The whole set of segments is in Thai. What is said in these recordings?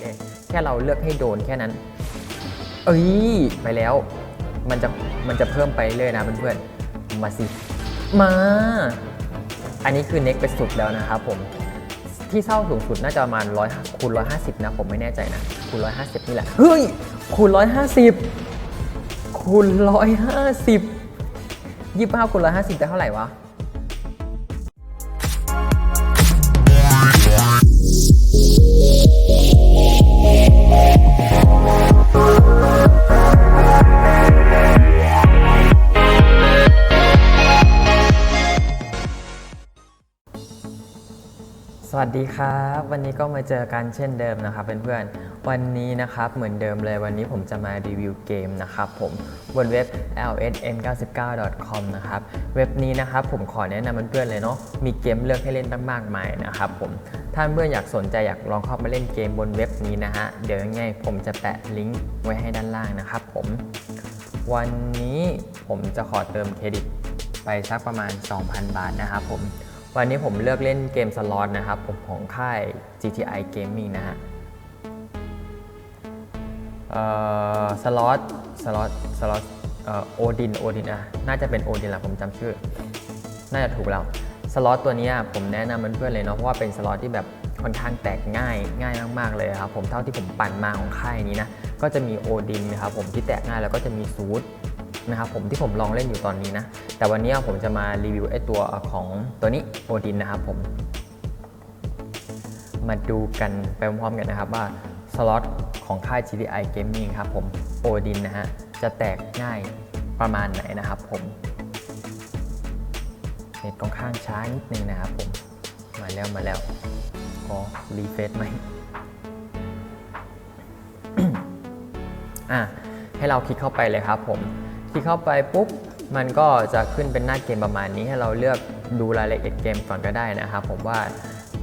เลยแค่เราเลือกให้โดนแค่นั้น เอ้ยไปแล้ว มันจะมันจะเพิ่มไปเรื่อยนะเพื่อนๆมาสิมา อันนี้คือเน็กไปสุดแล้วนะครับผมที่เศร้าสูงสุดน่าจะประมาณร้อยคูณร้อยห้าสิบนะผมไม่แน่ใจนะคูณร้อยห้าสิบนี่แหละเฮ้ยคูณร้อยห้าสิบคูณร้อยห้าสิบยี่สิบห้าคูณร้อยห้าสิบได้เท่าไหร่วะ วัสดีครับ วันนี้ก็มาเจอกันเช่นเดิมนะครับเพื่อนๆวันนี้นะครับเหมือนเดิมเลยวันนี้ผมจะมารีวิวเกมนะครับผมบนเว็บ lsn99.com นะครับเว็บนี้นะครับผมขอแนะนำเพื่อนๆเลยเนาะมีเกมเลือกให้เล่นตั้งมากมายนะครับผมถ้าเพื่อนอยากสนใจอยากลองเข้ามาเล่นเกมบนเว็บนี้นะฮะเดี๋ยวยังไงผมจะแปะลิงก์ไว้ให้ด้านล่างนะครับผมวันนี้ผมจะขอเติมเครดิตไปสักประมาณ 2,000 บาทนะครับผม วันนี้ผมเลือกเล่นเกมสล็อตนะครับ ผมของค่าย GTI Gaming นะฮะเอ่อสล็อตสล็อตสล็อตเอ่อโอดินโอดินอะน่าจะเป็นโอดินแหละผมจำชื่อ น่าจะถูกแล้วสล็อตตัวนี้ผมแนะนำเพื่อนๆเลยเนาะเพราะว่าเป็นสล็อตที่แบบค่อนข้างแตกง่ายง่ายมากๆเลยครับผมเท่าที่ผมปั่นมาของค่ายนี้นะก็จะมีโอดินนะครับผมที่แตกง่ายแล้วก็จะมีซูด นะครับผมที่ผมลองเล่นอยู่ตอนนี้นะ แต่วันนี้ผมจะมารีวิวไอตัวของตัวนี้โอดินนะครับผมมาดูกันไปพร้อมๆกันนะครับว่าสล็อตของค่าย GTI Gaming ครับผมโอดินนะฮะจะแตกง่ายประมาณไหนนะครับผมเน็ตค่อนข้างช้านิดนึงนะครับผมมาแล้วมาแล้วขอรีเฟซไหมอะให้เราคลิกเข้าไปเลยครับผม ลิกเข้าไปปุ๊บมันก็จะขึ้นเป็นหน้าเกมประมาณนี้ให้เราเลือกดูรายละเอียดเกมก่อนก็ได้นะครับผมว่า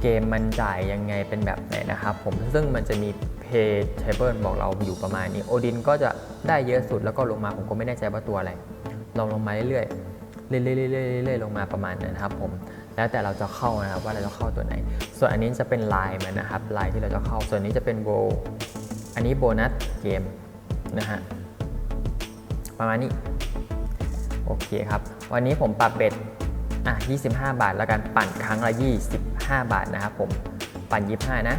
เกมมันจ่ายยังไงเป็นแบบไหนนะครับผมซึ่งมันจะมีเพย์เทเบิลบอกเราอยู่ประมาณนี้โอดินก็จะได้เยอะสุดแล้วก็ลงมาผมก็ไม่แน่ใจว่าตัวอะไรลองลงมาเรื่อยๆเรื่อยๆเรื่อยๆเรื่อยๆลงมาประมาณนั้นนะครับผมแล้วแต่เราจะเข้านะครับว่าเราจะเข้าตัวไหน ส่วนอันนี้จะเป็นลายมันนะครับลายที่เราจะเข้าส่วนนี้จะเป็นโบอันนี้โบนัสเกมนะฮะ ประมาณนี้ โอเคครับ วันนี้ผมปรับเบ็ดอะ25 บาท แล้วกันปั่นครั้งละ 25 บาทนะครับผมปั่น 25 นะ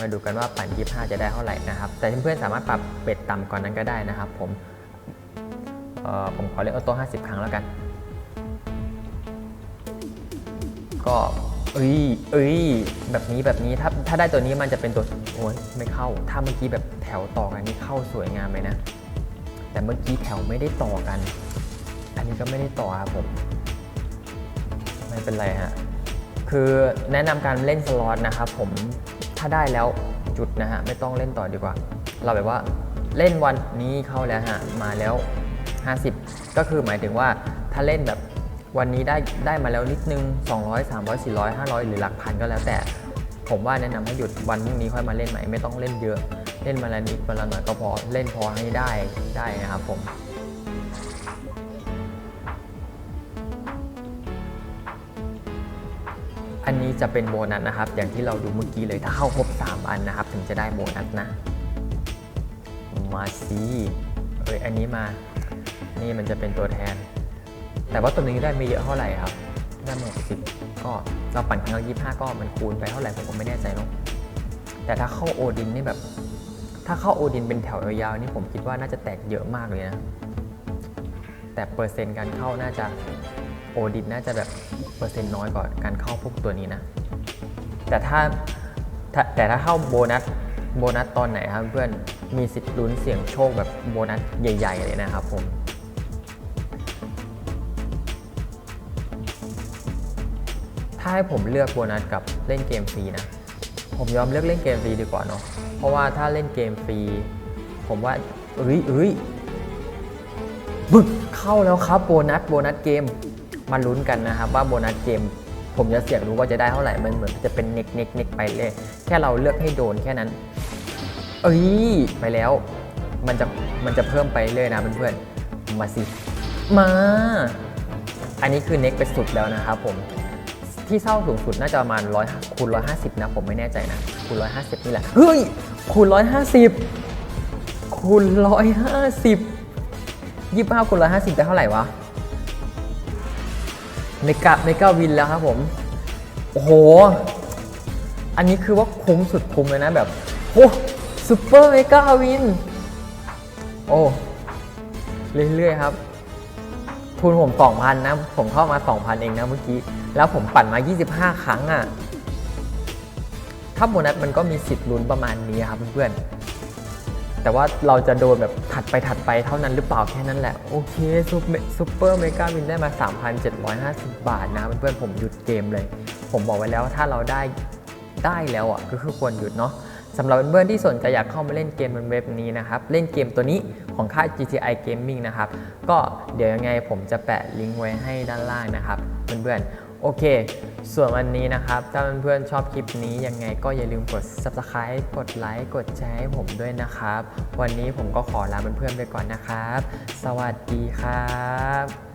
มาดูกันว่าปั่น 25 จะได้เท่าไหร่นะครับ แต่เพื่อนๆสามารถปรับเบ็ดต่ำกว่อนนั้นก็ได้นะครับ ผมเออผมขอเล่นออโต้50 ครั้งแล้วกัน ก็เอ้ยเอ้ยแบบนี้แบบนี้ถ้าถ้าได้ตัวนี้มันจะเป็นตัวโอ้ยไม่เข้า ถ้าเมื่อกี้แบบแถวต่อกันนี่เข้าสวยงามเลยนะ แต่เมื่อกี้แถวไม่ได้ต่อกัน อันนี้ก็ไม่ได้ต่อครับผม ไม่เป็นไรฮะ คือแนะนำการเล่นสล็อตนะครับผม ถ้าได้แล้วจุดนะฮะ ไม่ต้องเล่นต่อดีกว่า เราแบบว่าเล่นวันนี้เข้าแล้วฮะ มาแล้ว 50 ก็คือหมายถึงว่าถ้าเล่นแบบวันนี้ได้ได้มาแล้วนิดนึง 200 300 400 500 หรือหลักพันก็แล้วแต่ ผมว่าแนะนำให้หยุดวันพรุ่งนี้ค่อยมาเล่นใหม่ไม่ต้องเล่นเยอะ เล่นมาละนิดมาละหน่อยก็พอเล่นพอให้ได้ได้นะครับผมอันนี้จะเป็นโบนัสนะครับ อย่างที่เราดูเมื่อกี้เลยถ้าเข้าครบ 3 อันนะครับ ถึงจะได้โบนัสนะ มาสิเอ้ยอันนี้มา นี่มันจะเป็นตัวแทน แต่ว่าตัวนี้ได้ไม่เยอะเท่าไหร่ครับ ได้มาสิบก็เราปั่นครั้งละยี่ห้าก็มันคูณไปเท่าไหร่ผมก็ไม่แน่ใจเนาะแต่ถ้าเข้าโอดินนี่แบบ ถ้าเข้าโอดินเป็นแถวยาวๆนี่ผมคิดว่าน่าจะแตกเยอะมากเลยนะ แต่เปอร์เซ็นต์การเข้าน่าจะโอดินน่าจะแบบเปอร์เซ็นต์น้อยกว่าการเข้าพวกตัวนี้นะ แต่ถ้าถ้าแต่ถ้าเข้าโบนัสโบนัสตอนไหนครับเพื่อนมีสิทธิ์ลุ้นเสี่ยงโชคแบบโบนัสใหญ่ ๆ เลยนะครับผมถ้าให้ผมเลือกโบนัสกับเล่นเกมฟรีนะ ผมยอมเลือกเล่นเกมฟรีดีกว่าเนาะเพราะว่าถ้าเล่นเกมฟรี ผมว่าเอ้ยเอ้ยบึกเข้าแล้วครับโบนัสโบนัสเกมมาลุ้นกันนะครับว่าโบนัสเกม ผมจะเสี่ยงรู้ว่าจะได้เท่าไหร่มันเหมือนจะเป็นเน็กเน็กเน็กไปเลย แค่เราเลือกให้โดนแค่นั้น เอ้ยไปแล้วมันจะมันจะเพิ่มไปเรื่อยนะเพื่อนๆมาสิ มา อันนี้คือเน็กไปสุดแล้วนะครับผม ที่เศร้าสูงสุดน่าจะประมาณร้อยคูณร้อยห้าสิบนะ ผมไม่แน่ใจนะ คูณร้อยห้าสิบนี่แหละ เฮ้ย คูณ150คูณ150 25คูณ150ได้เท่าไหร่วะเมกะเมกะวินแล้วครับผม โอ้โห อันนี้คือว่าคุ้มสุดคุ้มเลยนะแบบ โอ้ซูเปอร์เมกะวิน โอ้ เรื่อยๆครับ ทุนผม2,000นะ ผมเข้ามา 2,000 เองนะเมื่อกี้ แล้วผมปั่นมา 25 ครั้งอะ่ะ ถ้าโบนัสมันก็มีสิทธิ์ลุ้นประมาณนี้ครับเพื่อนๆ แต่ว่าเราจะโดนแบบถัดไปถัดไปเท่านั้นหรือเปล่าแค่นั้นแหละ โอเคซูเปอร์ซูเปอร์เมกาวินได้มา 3,750 บาทนะเพื่อนๆผมหยุดเกมเลย ผมบอกไว้แล้วว่าถ้าเราได้ได้แล้วอะก็คือควรหยุดเนาะ สำหรับเพื่อนๆที่สนใจอยากเข้ามาเล่นเกมบนเว็บนี้นะครับ เล่นเกมตัวนี้ของค่าย GTI Gaming นะครับ ก็เดี๋ยวยังไงผมจะแปะลิงก์ไว้ให้ด้านล่างนะครับ เพื่อนๆ โอเค ส่วนวันนี้นะครับ ถ้าเพื่อนๆชอบคลิปนี้ยังไงก็อย่าลืมกด Subscribe กดไลค์กดแชร์ให้ผมด้วยนะครับ วันนี้ผมก็ขอลาเพื่อนๆไปก่อนนะครับ สวัสดีครับ